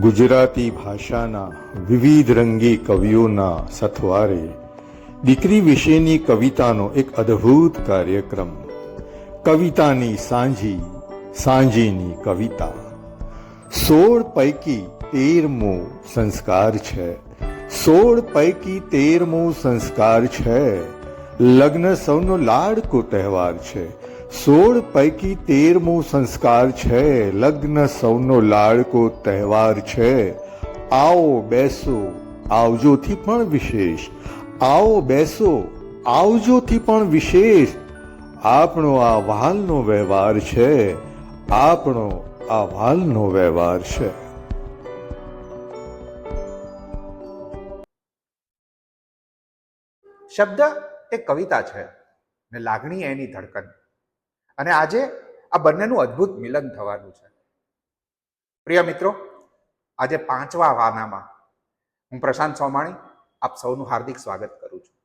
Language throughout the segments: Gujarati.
ગુજરાતી ભાષાના વિવિધ રંગી કવિઓના સથવારે દીકરી વિશેની કવિતાનો એક અદ્ભુત કાર્યક્રમ, કવિતાની સાંજી સાંજીની કવિતા. સોળ પૈકી તેરમો સંસ્કાર છે. સોળ પૈકી તેરમો સંસ્કાર છે. લગ્ન સૌનો લાડકો તહેવાર છે. સોળ પૈકી તેરમો સંસ્કાર છે. લગ્ન સૌનો લાડકો તહેવાર છે. આવો બેસો, આવજોથી પણ વિશેષ. આવો બેસો, આવજોથી પણ વિશેષ. આપણો આ વાલનો વ્યવહાર છે. આપણો આ વાલનો વ્યવહાર છે. શબ્દ એ કવિતા છે ને લાગણી એની ધડકન. અને આજે આ બંનેનું અદ્ભુત મિલન થવાનું છે. પ્રિય મિત્રો, આજે પાંચવા વાનામાં હું પ્રશાંત સોમાણી આપ સૌનું હાર્દિક સ્વાગત કરું છું.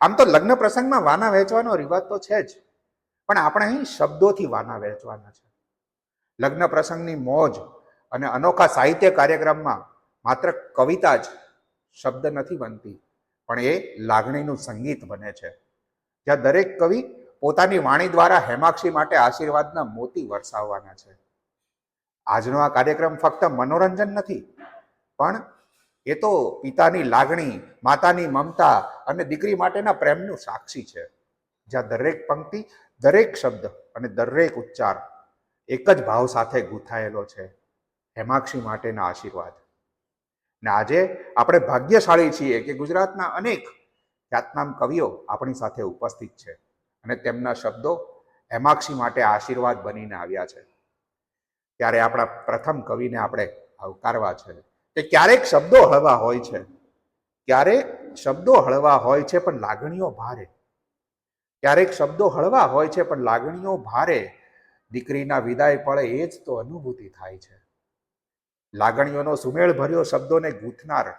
આમ તો લગ્ન પ્રસંગમાં વાના વહેંચવાનો રિવાજ તો છે જ, પણ આપણે અહીં શબ્દોથી વાના વહેંચવાના છે. લગ્ન પ્રસંગની મોજ અને અનોખા સાહિત્ય કાર્યક્રમમાં માત્ર કવિતા જ શબ્દ નથી બનતી, પણ એ લાગણીનું સંગીત બને છે. જ્યાં દરેક કવિ પોતાની વાણી દ્વારા હેમાક્ષી માટે આશીર્વાદના મોતી વરસાવવાના છે. આજનો આ કાર્યક્રમ ફક્ત મનોરંજન નથી, પણ એ તો પિતાની લાગણી, માતાની મમતા અને દીકરી માટેના પ્રેમનું સાક્ષી છે. જ્યાં દરેક પંક્તિ, દરેક શબ્દ અને દરેક ઉચ્ચાર એક જ ભાવ સાથે ગૂંથાયેલો છે. હેમાક્ષી માટેના આશીર્વાદ. ને આજે આપણે ભાગ્યશાળી છીએ કે ગુજરાતના અનેક ખ્યાતનામ કવિઓ આપણી સાથે ઉપસ્થિત છે. અને તેમના શબ્દો હેમાક્ષી માટે આશીર્વાદ બનીને આવ્યા છે. ત્યારે આપણા પ્રથમ કવિને આપણે આવકારવા છે કે ક્યારેક શબ્દો હળવા હોય છે. ક્યારેક શબ્દો હળવા હોય છે પણ લાગણીઓ ભારે. ક્યારેક શબ્દો હળવા હોય છે પણ લાગણીઓ ભારે. દીકરીના વિદાય પડે એ જ તો અનુભૂતિ થાય છે. લાગણીઓનો સુમેળ ભર્યો શબ્દોને ગૂંથનાર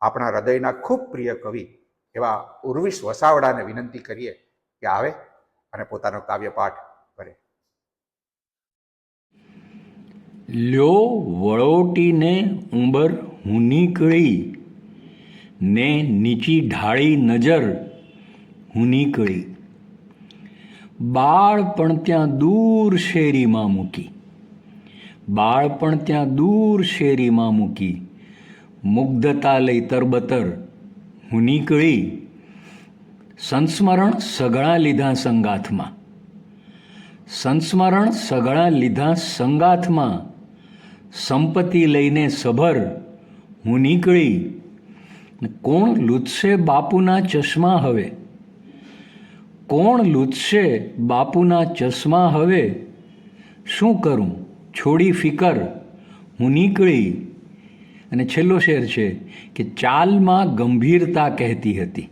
આપણા હૃદયના ખૂબ પ્રિય કવિ એવા ઉર્વિશ વસાવડાને વિનંતી કરીએ કે આવે અને પોતાનો કાવ્યપાઠ કરે. લ્યો વળોટીને ઉંબર હું નીકળી, ને નીચી ઢાળી નજર હું નીકળી. બાળપણ ત્યાં દૂર શેરીમાં મૂકી, બાળ પણ ત્યાં દૂર શેરીમાં મૂકી, મુગ્ધતા લઈ તરબતર હું નીકળી. સંસ્મરણ સઘળા લીધા સંગાથમાં. સંસ્મરણ સઘળા લીધા સંગાથમાં. સંપત્તિ લઈને સભર, હું નીકળી. કોણ લૂછશે બાપુના ચશ્મા હવે? કોણ લૂછશે બાપુના ચશ્મા હવે? શું કરું? છોડી ફિકર, હું નીકળી. અને છેલ્લો શેર છે કે ચાલમાં ગંભીરતા કહેતી હતી.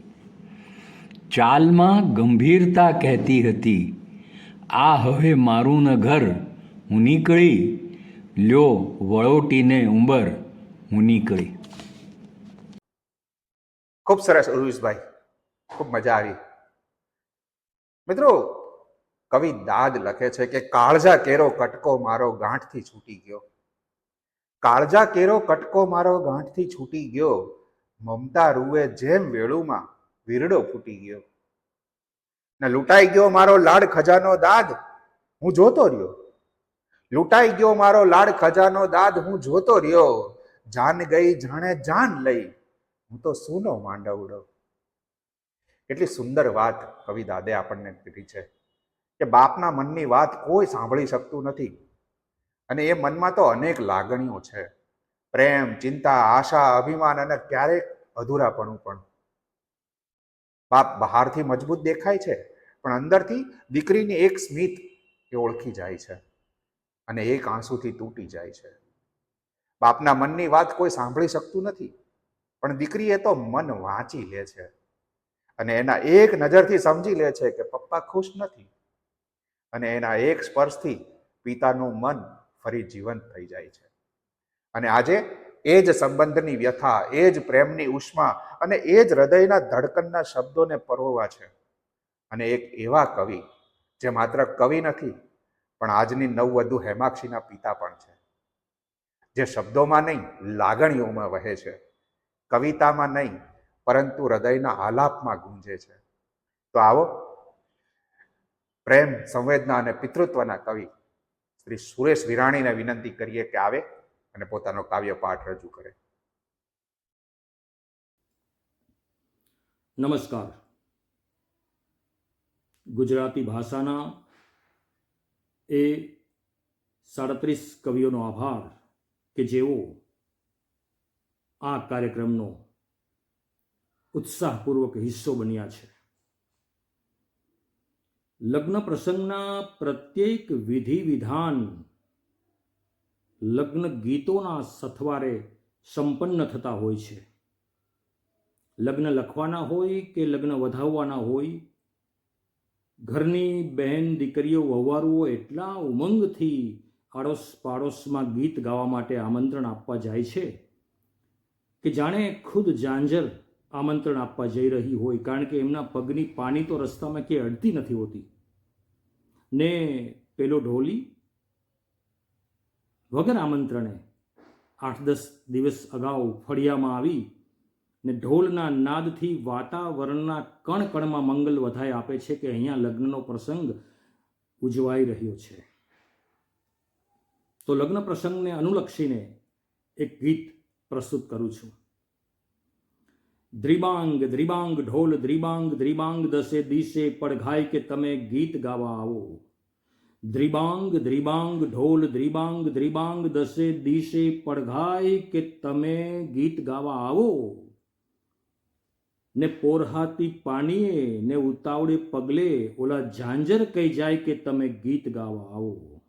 ચાલમાં ગંભીરતા કહેતી હતી. આ હવે મારું ન ઘર. હું નીકળી. લ્યો, વળોટીને ઉંબર. હું નીકળી. ખૂબ સરસ, ઉર્વિશભાઈ. ખૂબ મજા આવી. મિત્રો, કવિ દાદ લખે છે કે, કાળજા કેરો કટકો મારો ગાંઠથી છૂટી ગયો. કાળજા કેરો કટકો મારો ગાંઠથી છૂટી ગયો. મમતા રૂએ જેમ વેળુમાં વીરડો ફૂટી ગયો. ને લૂંટાઈ ગયો મારો લાડ ખજાનો દાદ, હું જોતો રહ્યો. લૂંટાઈ ગયો મારો લાડ ખજાનો દાદ, હું જોતો રહ્યો. જાન ગઈ જાણે જાન લઈ, હું તો સૂનો માંડવડો. કેટલી સુંદર વાત કવિ દાદે આપણને કીધી છે કે બાપના મનની વાત કોઈ સાંભળી શકતું નથી. અને એ મનમાં તો અનેક લાગણીઓ છે. પ્રેમ, ચિંતા, આશા, અભિમાન અને ક્યારેક અધૂરાપણું પણ. બાપ બહારથી મજબૂત દેખાય છે, પણ અંદરથી દીકરીની એક સ્મિત એ ઓળખી જાય છે અને એક આંસુથી તૂટી જાય છે. બાપના મનની વાત કોઈ સાંભળી શકતું નથી, પણ દીકરી એ તો મન વાંચી લે છે અને એના એક નજરથી સમજી લે છે કે પપ્પા ખુશ નથી અને એના એક સ્પર્શથી પિતાનું મન ફરી જીવંત થઈ જાય છે. અને આજે એ જ સંબંધની વ્યથા, એ જ પ્રેમની ઉષ્મા અને એ જ હૃદયના ધડકનના શબ્દોને પરોવા છે. અને એક એવા કવિ, જે માત્ર કવિ નથી, પણ આજની નવવધુ હેમાક્ષીના પિતા પણ છે. જે શબ્દોમાં નહીં, લાગણીઓમાં વહે છે. કવિતામાં નહીં, પરંતુ હૃદયના આલાપમાં ગુંજે છે. તો આવો, પ્રેમ, સંવેદના અને પિતૃત્વના કવિ, શ્રી સુરેશ વિરાણીને વિનંતી કરીએ કે આવે. અને પોતાનો કાવ્ય પાઠ રજૂ કરે. નમસ્કાર. ગુજરાતી ભાષાના એ સાડત્રીસ કવિઓનો આભાર કે જેઓ આ કાર્યક્રમનો ઉત્સાહપૂર્વક હિસ્સો બન્યા છે. લગ્ન પ્રસંગના પ્રત્યેક વિધિ વિધાન લગ્ન ગીતોના સથવારે સંપન્ન થતા હોય છે. લગ્ન લખવાના હોય કે લગ્ન વધાવવાના હોય? ઘરની બહેન દીકરીઓ વહવારુઓ એટલા ઉમંગથી આડોશ પાડોશમાં ગીત ગાવા માટે આમંત્રણ આપવા જાય છે કે જાણે ખુદ જાંજર આમંત્રણ આપવા જઈ રહી હોય, કારણ કે એમના પગની પાણી તો રસ્તામાં ક્યાંય અડતી નથી હોતી. ને પેલો ઢોલી વગર આમંત્રણે આઠ દસ દિવસ અગાઉ ફળિયામાં આવી ને ઢોલના નાદથી વાતાવરણના કણ કણમાં મંગલ વધાય આપે છે કે અહીંયા લગ્નનો પ્રસંગ ઉજવાઈ રહ્યો છે. તો લગ્ન પ્રસંગને અનુલક્ષીને એક ગીત પ્રસ્તુત કરું છું. દ્રિબાંગ દ્રિબાંગ, ઢોલ દ્રિબાંગ દ્રિબાંગ દસે દિશે પડઘાય કે તમે ગીત ગાવા આવો. દ્રિબાંગ દ્રિબાંગ, ઢોલ, દ્રિબાંગ દ્રિબાંગ, દસે દિશે પડઘાય કે તમે ગીત ગાવા આવો? ને પોરહાતી પાણીએ, ને ઉતાવળે પગલે ઓલા ઝાંઝર કહી જાય કે તમે ગીત ગાવા આવો.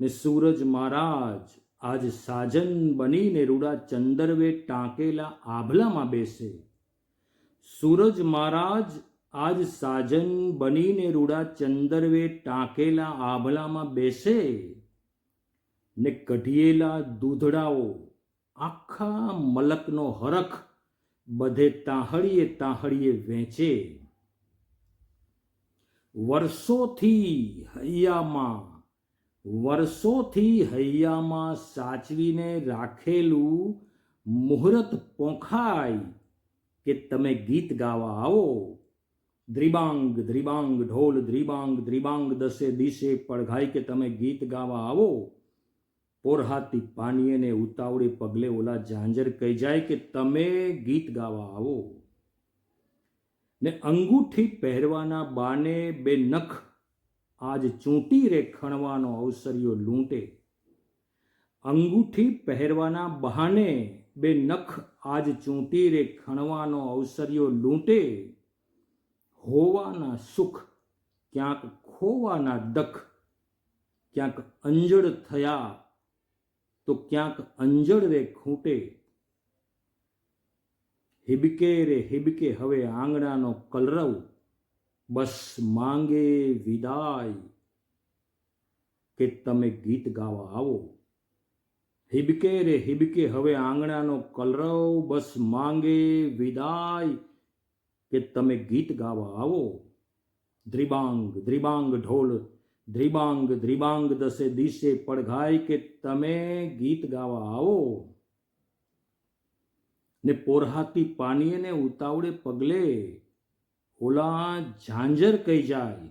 ને સૂરજ મહારાજ આજ સાજન બનીને રૂડા ચંદરવે ટાંકેલા આભલામાં બેસે. સૂરજ મહારાજ આજ સાજન બનીને રૂડા ચંદરવે ટાંકેલા આભલામાં બેસે ને કઢિયેલા દૂધડાઓ આખા મલકનો હરખ બધે તાહળીએ તાહળીએ વેચે. વર્ષોથી હૈયામાં વર્ષોથી હૈયામાં સાચવીને રાખેલું મુહૂર્ત પોંખાય કે તમે ગીત ગાવા આવો. દ્રિબાંગ દ્રિબાંગ, ઢોલ, દ્રિબાંગ દ્રિબાંગ, દસે દિશે પડઘાય કે તમે ગીત ગાવા આવો. પોરહાતી પાનીએને ઉતાવળે પગલે ઓલા ઝાંઝર કહી જાય કે તમે ગીત ગાવા આવો. ને અંગૂઠી પહેરવાના બાને બે નખ આજ ચૂંટી રે ખણવાનો અવસર્યો લૂંટે. અંગૂઠી પહેરવાના બહાને બે નખ આજ ચૂંટી રે ખણવાનો અવસર્યો લૂંટે. હોવાના સુખ, ક્યાંક ખોવાના દખ, ક્યાંક અંજળ થયા, તો ક્યાંક અંજળ રે ખૂંટે. હિબકે રે હિબકે, હવે આંગણાનો કલરવ, બસ માંગે વિદાય. કે તમે ગીત ગાવા આવો. હિબકે રે હિબકે, હવે આંગણાનો કલરવ, બસ માંગે વિદાય. કે તમે ગીત ગાવા આવો. દ્રિબાંગ દ્રિબાંગ ઢોલ, દ્રિબાંગ દ્રિબાંગ દસે દિશે પડઘાય કે તમે ગીત ગાવા આવો. ને પોરહાતી પાણીએ ને ઉતાવળે પગલે ઓલા ઝાંઝર કહી જાય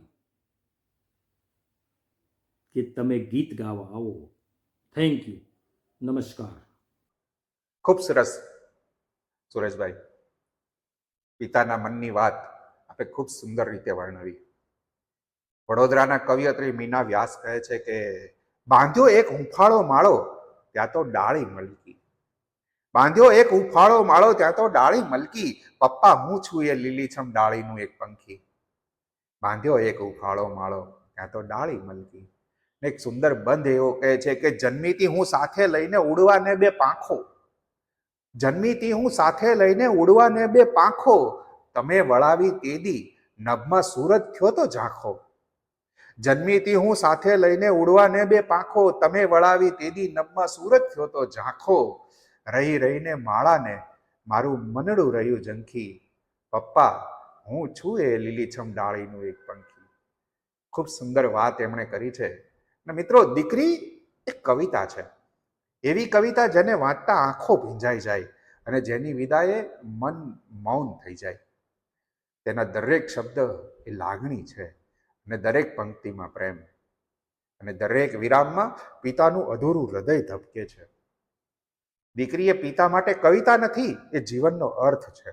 કે તમે ગીત ગાવા આવો. થેન્ક યુ નમસ્કાર. ખૂબ સરસ. સુરેશભાઈ પિતાના મનની વાત આપણે ખૂબ સુંદર રીતે વર્ણવી. વડોદરાના કવિયત્રી મીના વ્યાસ કહે છે કે, બાંધ્યો એક હુંફાળો માળો, ત્યાં તો ડાળી મલકી. બાંધ્યો એક હુંફાળો માળો, ત્યાં તો ડાળી મલકી. પપ્પા, હું છું એ લીલીછમ ડાળીનું એક પંખી. બાંધ્યો એક હુંફાળો માળો, ત્યાં તો ડાળી મલકી. એક સુંદર બંધ એવો કહે છે કે, જન્મીથી હું સાથે લઈને ઉડવાને બે પાંખો. જન્મીથી હું સાથે લઈને ઉડવાને બે પાંખો, તમે વળાવી તેદી નભમાં સુરત થયો તો ઝાંખો. જન્મીથી હું સાથે લઈને ઉડવાને બે પાંખો, તમે વળાવી તેદી નભમાં સુરત થયો તો ઝાંખો. રહી રહીને માળાને મારું મનડું રહ્યું ઝંખી. પપ્પા, હું છું એ લીલીછમ ડાળીનું એક પંખી. ખૂબ સુંદર વાત એમણે કરી છે. અને મિત્રો, દીકરી એક કવિતા છે. એવી કવિતા જેને વાંચતા આંખો ભીંજાઈ જાય અને જેની વિદાયે મન મૌન થઈ જાય. તેના દરેક શબ્દ એ લાગણી છે અને દરેક પંક્તિમાં પ્રેમ. અને દરેક વિરામમાં પિતાનું અધૂરું હૃદય ધબકે છે. દીકરી એ પિતા માટે કવિતા નથી, એ જીવનનો અર્થ છે.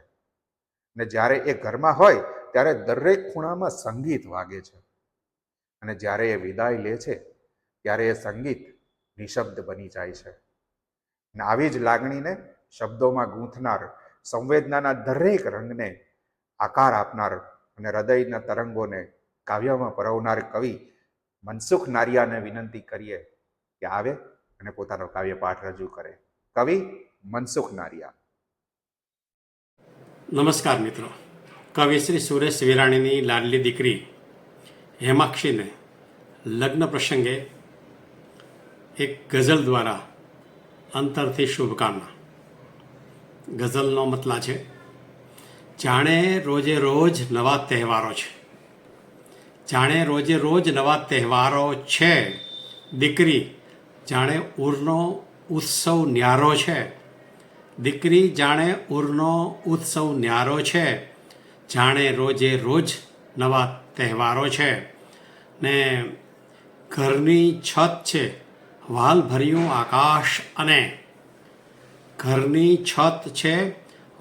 અને જ્યારે એ ઘરમાં હોય, ત્યારે દરેક ખૂણામાં સંગીત વાગે છે. અને જ્યારે એ વિદાય લે છે, ત્યારે એ સંગીત નિશબ્દ બની જાય છે. અને આવી જ લાગણીને શબ્દોમાં ગૂંથનાર, સંવેદનાના દરેક રંગને આકાર આપનાર અને હૃદયના તરંગોને કાવ્યમાં પરવનાર કવિ મનસુખ નારિયાને વિનંતી કરીએ કે આવે અને પોતાનો કાવ્ય પાઠ રજૂ કરે. કવિ મનસુખ નારિયા. નમસ્કાર મિત્રો. કવિ શ્રી સુરેશ વિરાણીની લાડલી દીકરી હેમાક્ષીને લગ્ન પ્રસંગે એક ગઝલ દ્વારા અંતરથી શુભકામના. ગઝલનો મતલા છે, જાણે રોજે રોજ નવા તહેવારો છે. જાણે રોજે રોજ નવા તહેવારો છે. દીકરી, જાણે ઉરનો ઉત્સવ ન્યારો છે. દીકરી, જાણે ઉરનો ઉત્સવ ન્યારો છે. જાણે રોજે રોજ નવા તહેવારો છે. ને ઘરની છત છે. વાલ ભર્યું આકાશ અને ઘરની છત છે,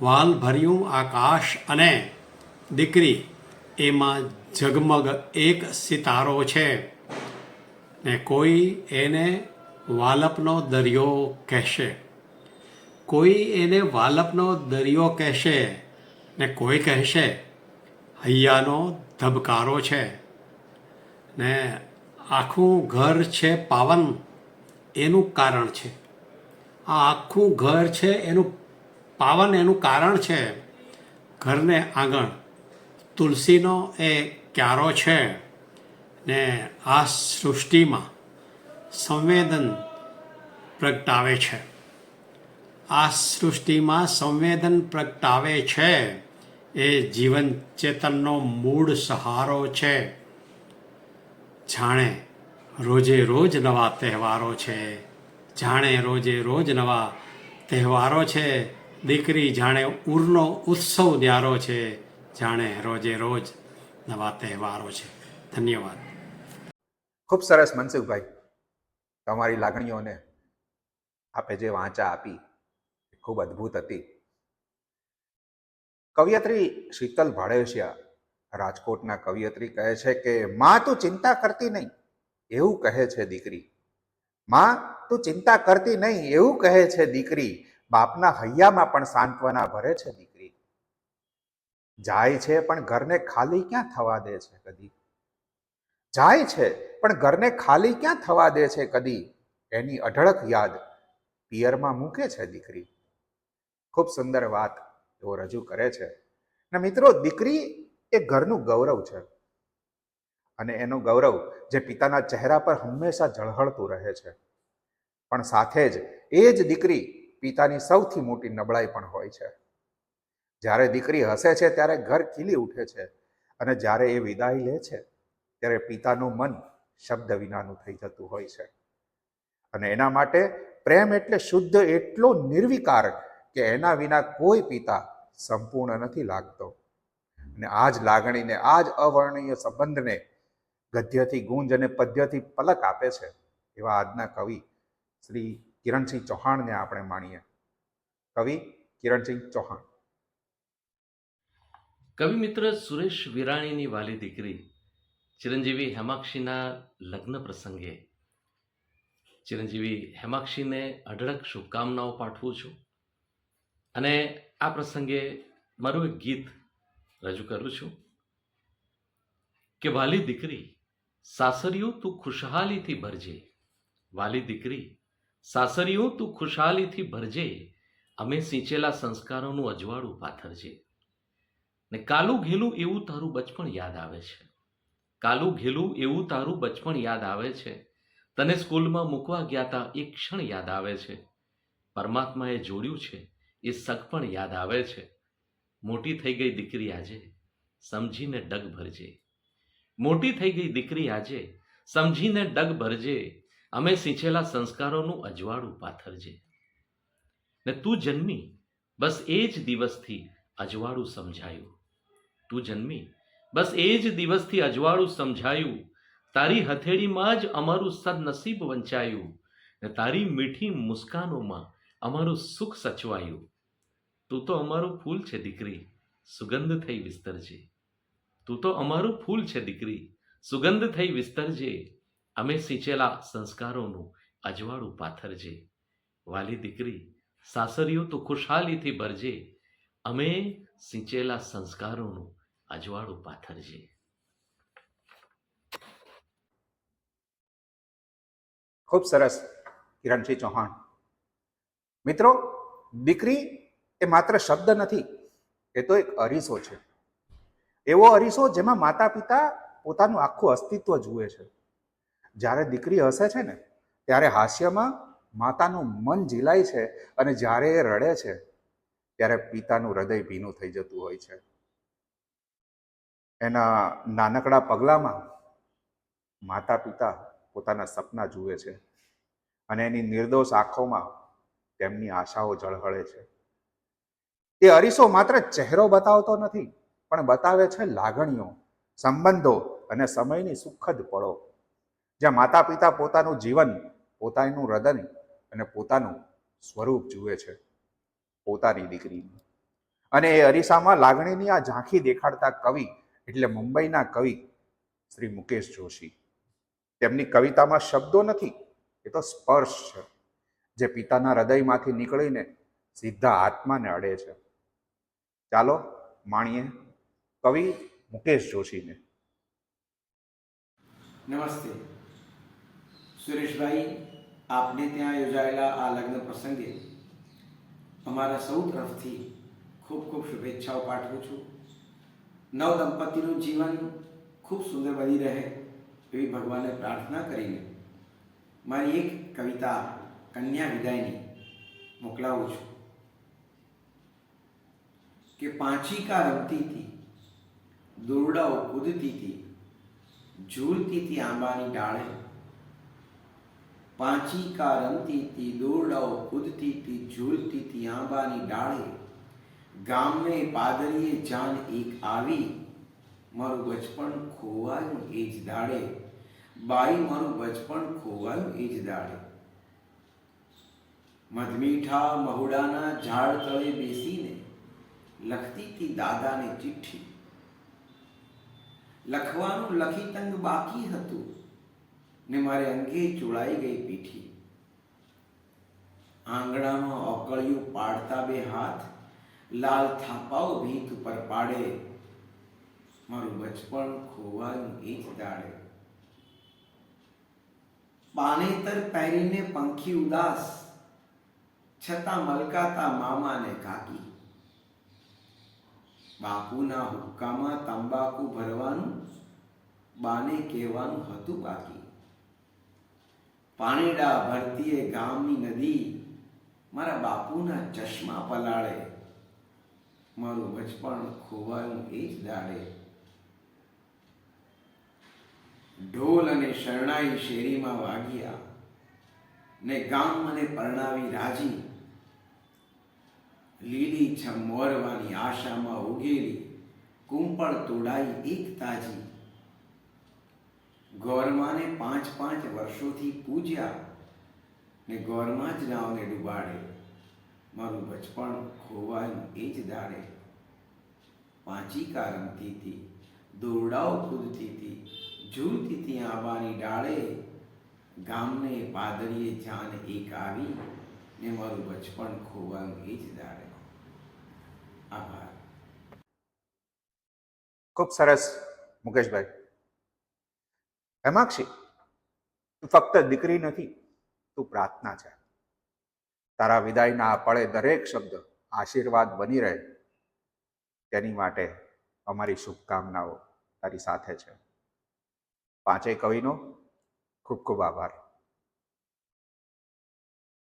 વાલભર્યું આકાશ અને દીકરી, એમાં ઝગમગ એક સિતારો છે. ને કોઈ એને વાલપનો દરિયો કહેશે. કોઈ એને વાલપનો દરિયો કહેશે ને કોઈ કહેશે, હૈયાનો ધબકારો છે. ને આખું ઘર છે પાવન. એનું કારણ છે. આ આખું ઘર છે, એનું પાવન એનું કારણ છે. ઘરને આંગણ. તુલસીનો એ ક્યારો છે ને આ સૃષ્ટિમાં સંવેદન પ્રગટાવે છે. આ સૃષ્ટિમાં સંવેદન પ્રગટાવે છે. એ જીવન ચેતનનો મૂળ સહારો છે. જાણે રોજે રોજ નવા તહેવારો છે. જાણે રોજે રોજ નવા તહેવારો છે. દીકરી જાણે ઉરનો ઉત્સવ ન્યારો છે. જાણે રોજે રોજ નવા તહેવારો છે. ધન્યવાદ. ખૂબ સરસ, મનસુખભાઈ. તમારી લાગણીઓને આપે જે વાંચા આપી ખૂબ અદ્ભુત હતી. કવિયત્રી શીતલ ભાડેશિયા રાજકોટના કવિયત્રી કહે છે કે, માં તું ચિંતા કરતી નહીં. એવું કહે છે દીકરી. માં, તું ચિંતા કરતી નહીં, એવું કહે છે દીકરી. બાપના હૈયામાં પણ સાંત્વના ભરે છે દીકરી. જાય છે, પણ ઘરને ખાલી ક્યાં થવા દે છે કદી? જાય છે, પણ ઘરને ખાલી ક્યાં થવા દે છે કદી? એની અઢળક યાદ પિયરમાં મૂકે છે દીકરી. ખૂબ સુંદર વાત એવો રજૂ કરે છે. ને મિત્રો, દીકરી એ ઘરનું ગૌરવ છે. અને એનું ગૌરવ જે પિતાના ચહેરા પર હંમેશા ઝળહળતું રહે છે. પણ સાથે જ એ જ દીકરી પિતાની સૌથી મોટી નબળાઈ પણ હોય છે. જ્યારે દીકરી હસે છે ત્યારે ઘર ખીલી ઉઠે છે અને જ્યારે એ વિદાય લે છે ત્યારે પિતાનું મન શબ્દ વિનાનું થઈ જતું હોય છે. અને એના માટે પ્રેમ એટલે શુદ્ધ એટલો નિર્વિકાર કે એના વિના કોઈ પિતા સંપૂર્ણ નથી લાગતો. અને આ જ લાગણીને આ જ અવર્ણનીય સંબંધને ગદ્યથી ગુંજ અને પદ્યથી પલક આપે છે એવા આજના કવિ શ્રી કિરણસિંહ ચૌહાણને આપણે માણીએ. કવિ કિરણસિંહ ચૌહાણ. કવિ મિત્ર સુરેશ વિરાણીની વાલી દીકરી ચિરંજીવી હેમાક્ષીના લગ્ન પ્રસંગે. ચિરંજીવી હેમાક્ષીને અઢળક શુભકામનાઓ પાઠવું છું અને આ પ્રસંગે મારું એક ગીત રજૂ કરું છું કે વાલી દીકરી સાસરિયું તું ખુશહાલીથી ભરજે. વાલી દીકરી સાસરિયું તું ખુશહાલીથી ભરજે, અમે સિંચેલા સંસ્કારોનું અજવાળું પાથરજે. ને કાલું ઘેલું એવું તારું બચપણ યાદ આવે છે. કાલું ઘેલું એવું તારું બચપણ યાદ આવે છે. તને સ્કૂલમાં મૂકવા ગયા તા એક ક્ષણ યાદ આવે છે. પરમાત્માએ જોડ્યું છે એ સગ પણ યાદ આવે છે. મોટી થઈ ગઈ દીકરી આજે. સમજીને ડગ ભરજે. મોટી થઈ ગઈ દીકરી આજે. સમજીને ડગ ભરજે. અમે સિંચેલા સંસ્કારોનું અજવાળું પાથરજે. ને તું જન્મી. બસ એ જ દિવસથી અજવાળું સમજાયું. તું જન્મી. બસ એ જ દિવસથી અજવાળું સમજાયું. તારી હથેળીમાં જ અમારું સદનસીબ વંચાયું. ને તારી મીઠી મુસ્કાનોમાં અમારું સુખ સચવાયું. તું તો અમારું ફૂલ છે, દીકરી. સુગંધ થઈ વિસ્તરજે. તું તો અમારું ફૂલ છે, દીકરી. સુગંધ થઈ વિસ્તરજે. અમે સિંચેલા સંસ્કારોનું અજવાળું પાથરજે. વાલી દીકરી, સાસરીઓ તો ખુશહાલીથી ભરજે. અમે સિંચેલા સંસ્કારોનું અજવાળું પાથરજે. ખૂબ સરસ કિરણસિંહ ચૌહાણ. મિત્રો, દીકરી એ માત્ર શબ્દ નથી, એ તો એક અરીસો છે. એવો અરીસો જેમાં માતા પિતા પોતાનું આખું અસ્તિત્વ જુએ છે. જ્યારે દીકરી હસે છે ને, ત્યારે હાસ્યમાં માતાનું મન ઝીલાય છે અને જ્યારે એ રડે છે, ત્યારે પિતાનું હૃદય ભીનું થઈ જતું હોય છે. એના નાનકડા પગલામાં માતા પિતા પોતાના સપના જુએ છે અને એની નિર્દોષ આંખોમાં તેમની આશાઓ ઝળહળે છે. એ અરીસો માત્ર ચહેરો બતાવતો નથી પણ બતાવે છે લાગણીઓ, સંબંધો અને સમયની સુખદ પળો. જ્યાં માતા પિતા પોતાનું જીવન, પોતાનું હૃદય અને પોતાનું સ્વરૂપ જુએ છે, પોતાની દીકરીનું અને એ અરીસામાં લાગણીની આ ઝાંખી દેખાડતા કવિ એટલે મુંબઈના કવિ શ્રી મુકેશ જોશી. તેમની કવિતામાં શબ્દો નથી, એ તો સ્પર્શ છે, જે પિતાના હૃદયમાંથી નીકળીને સીધા આત્માને અડે છે. ચાલો, માણીએ કવિ મુકેશ જોશીને. નમસ્તે. સુરેશભાઈ, આપને ત્યાં યોજાયેલા આ લગ્ન પ્રસંગે અમારા સૌ તરફથી ખૂબ ખૂબ શુભેચ્છાઓ પાઠવું છું. નવ દંપતીનું જીવન ખૂબ સુંદર બની રહે એવી ભગવાનને પ્રાર્થના કરીને મારી એક કવિતા કન્યા વિદાયની મોકલાવું છું. કે પાંચિકા રમતી હતી દોરડાઓ કૂદતી હતી, ઝૂલતી હતી આંબાની ડાળે. પાંચિકા રમતી હતી, દોરડાઓ કૂદતી હતી, ઝૂલતી હતી આંબાની ડાળે. ગામને પાદરીએ જાન એક આવી, મારું બચપણ ખોવાયું એ જ દાડે. બાઈ, મારું બચપણ ખોવાયું એ જ દાડે. મધમીઠા મહુડાના ઝાડ તળે બેસીને લખતી હતી દાદાને ચિઠ્ઠી. લખવાનું લખી તંગ બાકી હતું ને મારે અંગે ચોળાઈ ગઈ પીઠી. આંગણામાં ઓકળિયું પાડતા બે હાથ, લાલ થાપાઓ ભીત ઉપર પાડે. મારું બચપણ ખોવાયું એ દાડે પાનેતર પહેરીને પંખી ઉદાસ, છતાં મલકાતા મામાને કાકી. બાપુના હુક્કામાં તંબાકુ ભરવાનું બાને કહેવાનું હતું બાકી. પાણીડા ભરતીએ ગામની નદી મારા બાપુના ચશ્મા પલાળે. મારું બચપણ ખોવાયું એ જ દાડે. ઢોલ અને શરણાઈ શેરીમાં વાગ્યા ને ગામ મને પરણાવી રાજી. લીલી છમોરવાની મોરવાની આશામાં ઉગેલી, કુંપળ તોડાઈ એક તાજી. ગોરમાને પાંચ પાંચ વર્ષોથી પૂજ્યા ને ગોરમાં જ નાવને ડૂબાડે. મારું બચપણ ખોવાયું એ જ દાડે. પાંચિકા રમતી હતી દોરડાઓ કૂદતી હતી ઝૂલતી હતી આંબાની ડાળે. ગામને પાદરીએ જાન એક આવી ને મારું બચપણ ખોવાયું એ જ દાડે. આભાર. ખૂબ સરસ, મુકેશભાઈ. હેમાક્ષી, તું ફક્ત દીકરી નથી, તું પ્રાર્થના છે. તારા વિદાયના પળે દરેક શબ્દ આશીર્વાદ બની રહે. તેની માટે અમારી શુભકામનાઓ તારી સાથે છે. પાંચેય કવિનો ખૂબ ખૂબ આભાર.